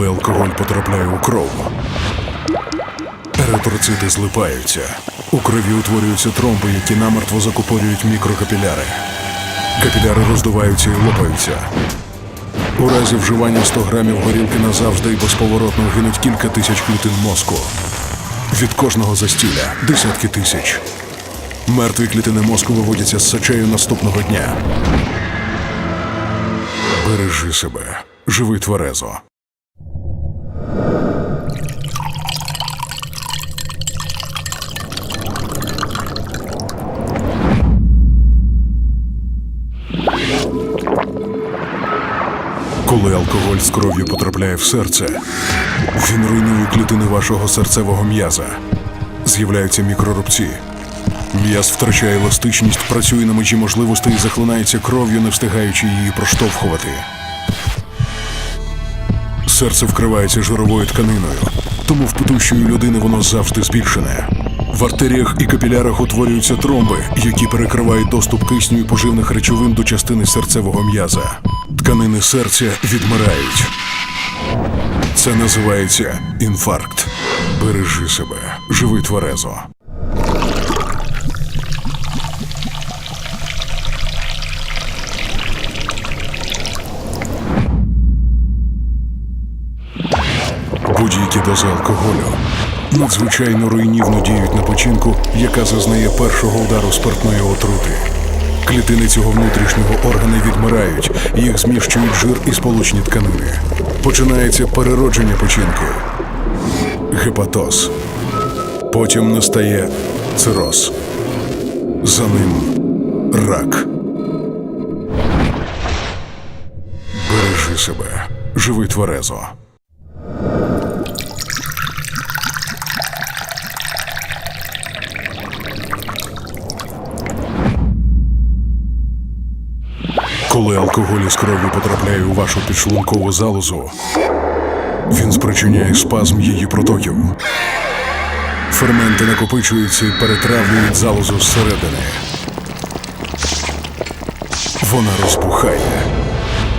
Коли алкоголь потрапляє у кров, еритроцити злипаються. У крові утворюються тромби, які намертво закупорюють мікрокапіляри. Капіляри роздуваються і лопаються. У разі вживання 100 грамів горілки назавжди і безповоротно гинуть кілька тисяч клітин мозку. Від кожного застілля десятки тисяч. Мертві клітини мозку виводяться з сечею наступного дня. Бережи себе, живи тверезо. Коли алкоголь з кров'ю потрапляє в серце, він руйнує клітини вашого серцевого м'яза. З'являються мікрорубці. М'яз втрачає еластичність, працює на межі можливостей і захлинається кров'ю, не встигаючи її проштовхувати. Серце вкривається жировою тканиною, тому в питущої людини воно завжди збільшене. В артеріях і капілярах утворюються тромби, які перекривають доступ кисню і поживних речовин до частини серцевого м'яза. Тканини серця відмирають. Це називається інфаркт. Бережи себе, живи тверезо. Будь-які дози алкоголю надзвичайно руйнівно діють на печінку, яка зазнає першого удару спиртної отрути. Клітини цього внутрішнього органа відмирають, їх зміщують жир і сполучні тканини. Починається переродження печінки, гепатоз. Потім настає цироз. За ним рак. Бережи себе, живи тверезо. Коли алкоголь із кров'ю потрапляє у вашу підшлункову залозу, він спричиняє спазм її протоків. Ферменти накопичуються і перетравлюють залозу зсередини. Вона розбухає.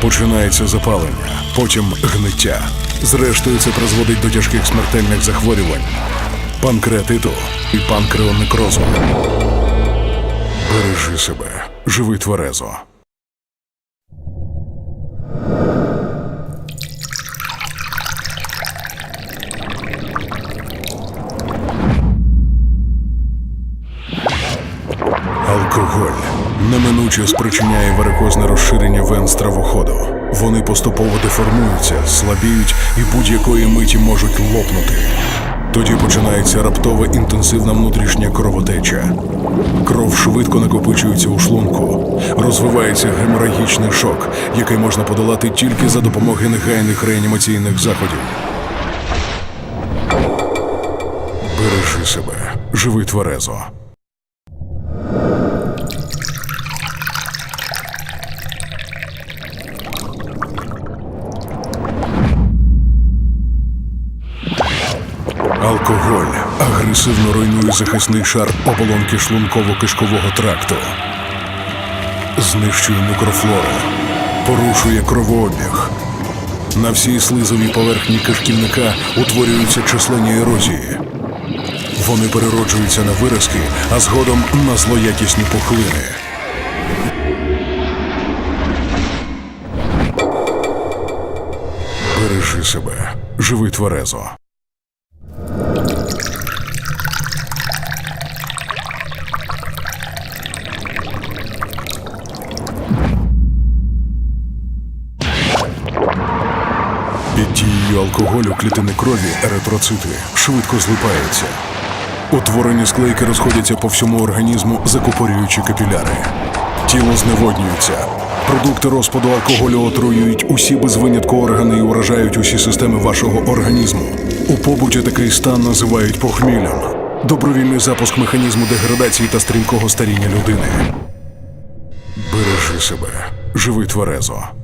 Починається запалення, потім гниття. Зрештою, це призводить до тяжких смертельних захворювань, панкреатиту і панкреонекрозу. Бережи себе, живи тверезо. Неминуче спричиняє варикозне розширення вен стравоходу. Вони поступово деформуються, слабіють і будь-якої миті можуть лопнути. Тоді починається раптова інтенсивна внутрішня кровотеча. Кров швидко накопичується у шлунку, розвивається геморагічний шок, який можна подолати тільки за допомогою негайних реанімаційних заходів. Бережи себе, живи тверезо. Алкоголь агресивно руйнує захисний шар оболонки шлунково-кишкового тракту, знищує мікрофлору, порушує кровообіг. На всій слизовій поверхні кишківника утворюються численні ерозії. Вони перероджуються на виразки, а згодом на злоякісні пухлини. Бережи себе, живи тверезо. Алкоголю клітини крові, еритроцити, швидко злипаються. Утворені склейки розходяться по всьому організму, закупорюючи капіляри. Тіло зневоднюється. Продукти розпаду алкоголю отруюють усі без винятку органи і уражають усі системи вашого організму. У побуті такий стан називають похміллям. Добровільний запуск механізму деградації та стрімкого старіння людини. Бережи себе, живи тверезо.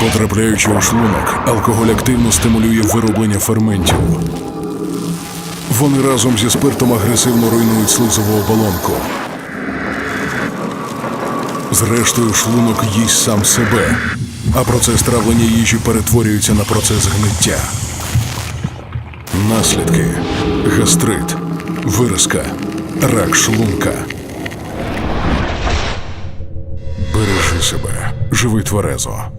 Потрапляючи у шлунок, алкоголь активно стимулює вироблення ферментів. Вони разом зі спиртом агресивно руйнують слизову оболонку. Зрештою, шлунок їсть сам себе, а процес травлення їжі перетворюється на процес гниття. Наслідки: гастрит, виразка, рак шлунка. Бережи себе, живи тверезо.